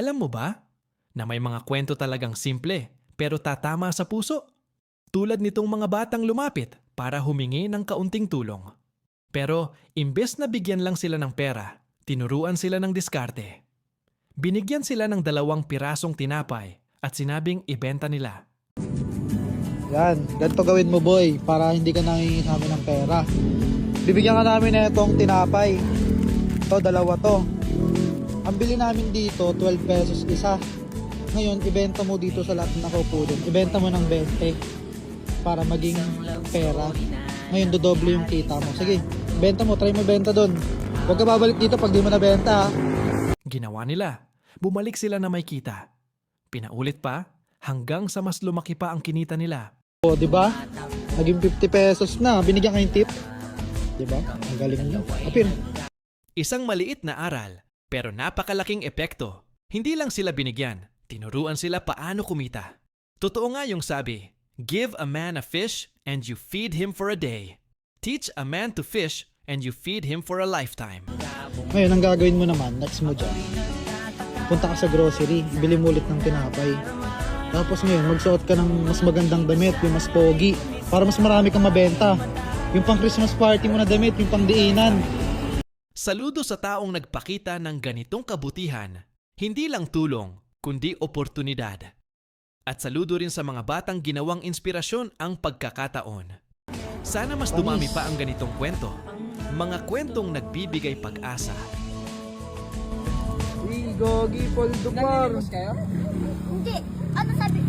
Alam mo ba na may mga kwento talagang simple pero tatama sa puso? Tulad nitong mga batang lumapit para humingi ng kaunting tulong. Pero imbes na bigyan lang sila ng pera, tinuruan sila ng diskarte. Binigyan sila ng dalawang pirasong tinapay at sinabing ibenta nila. Yan, ganito gawin mo boy para hindi ka nangingi sa ng pera. Bibigyan ka namin na itong tinapay. Ito, dalawa to. Ang bili namin dito, 12 pesos isa. Ngayon, ibenta mo dito sa lahat ng nakaupo dun. Ibenta mo ng 20 para maging pera. Ngayon, dodoble yung kita mo. Sige, benta mo, try mo benta dun. Huwag ka babalik dito pag di mo nabenta. Ginawa nila. Bumalik sila na may kita. Pinaulit pa hanggang sa mas lumaki pa ang kinita nila. O, di ba? Naging 50 pesos na. Binigyan kayong tip. Di ba? Ang galing nyo. Apir. Isang maliit na aral, pero napakalaking epekto. Hindi lang sila binigyan, tinuruan sila paano kumita. Totoo nga yung sabi, Give a man a fish and you feed him for a day. Teach a man to fish and you feed him for a lifetime. Ngayon, ang gagawin mo naman, next mo dyan, punta ka sa grocery, bili mo ulit ng tinapay. Tapos ngayon, magsuot ka ng mas magandang damit, yung mas pogi, para mas marami kang mabenta. Yung pang Christmas party mo na damit, yung pang diinan. Saludo sa taong nagpakita ng ganitong kabutihan, hindi lang tulong, kundi oportunidad. At saludo rin sa mga batang ginawang inspirasyon ang pagkakataon. Sana mas dumami pa ang ganitong kwento. Mga kwentong nagbibigay pag-asa. Gogi, Paul Dupar. Hindi. Ano sabi?